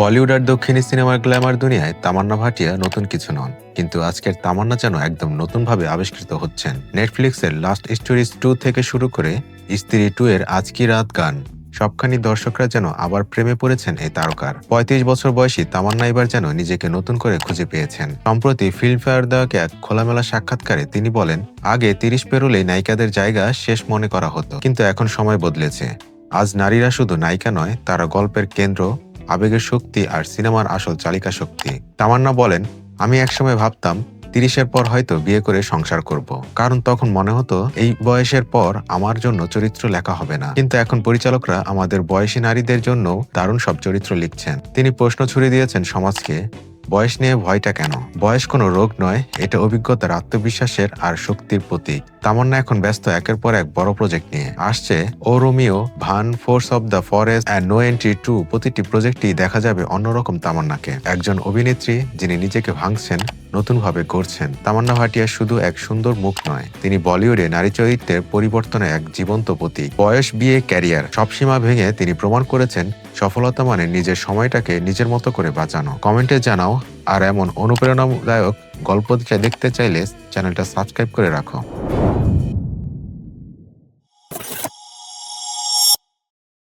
বলিউড আর দক্ষিণী সিনেমার গ্ল্যামার দুনিয়ায় তামান্না ভাটিয়া নতুন কিছু নন, কিন্তু আজকের তামান্না যেন একদম নতুনভাবে আবিষ্কৃত হচ্ছেন। নেটফ্লিক্সের লাস্ট স্টোরিজ টু থেকে শুরু করে স্ত্রী টু এর আজকি রাত গান, সবখানি দর্শকরা যেন আবার প্রেমে পড়েছেন এই তারকার। পঁয়ত্রিশ বছর বয়সী তামান্না এবার যেন নিজেকে নতুন করে খুঁজে পেয়েছেন। সম্প্রতি ফিল্মফেয়ার দেওয়াকে এক খোলামেলা সাক্ষাৎকারে তিনি বলেন, আগে তিরিশ পেরোলেই নায়িকাদের জায়গা শেষ মনে করা হতো, কিন্তু এখন সময় বদলেছে। আজ নারীরা শুধু নায়িকা নয়, তারা গল্পের কেন্দ্র, আবেগের শক্তি আর সিনেমার আসল চালিকা শক্তি। তামান্না বলেন, আমি একসময় ভাবতাম, তিরিশের পর হয়তো বিয়ে করে সংসার করব। কারণ তখন মনে হতো, এই বয়সের পর আমার জন্য চরিত্র লেখা হবে না। কিন্তু এখন পরিচালকরা আমাদের বয়সী নারীদের জন্য দারুণ সব চরিত্র লিখছেন। তিনি প্রশ্ন ছুড়ে দিয়েছেন সমাজকে বয়স নিয়ে ভয়টা কেন? বয়স কোনো রোগ নয়, এটা অভিজ্ঞতার আত্মবিশ্বাসের আর শক্তির প্রতীক। তামান্না এখন ব্যস্ত একের পর এক বড় প্রজেক্ট নিয়ে। আসছে ও রোমিও ভান, force of the forest and no entry two প্রতিটি প্রজেক্টই দেখা যাবে অন্যরকম তামান্নাকে। একজন অভিনেত্রী যিনি নিজেকে ভাঙছেন নতুনভাবে গড়ছেন। তামান্না ভাটিয়া শুধু এক সুন্দর মুখ নয়, তিনি বলিউডে নারী চরিত্রের পরিবর্তনে এক জীবন্ত প্রতীক। বয়স, বিয়ে, ক্যারিয়ার, সব সীমা ভেঙে তিনি প্রমাণ করেছেন সফলতা মানে নিজের সময়টাকে নিজের মতো করে বাঁচানো। কমেন্টে জানাও, আর এমন অনুপ্রেরণাদায়ক গল্প দেখতে চাইলে চ্যানেলটা সাবস্ক্রাইব করে রাখো।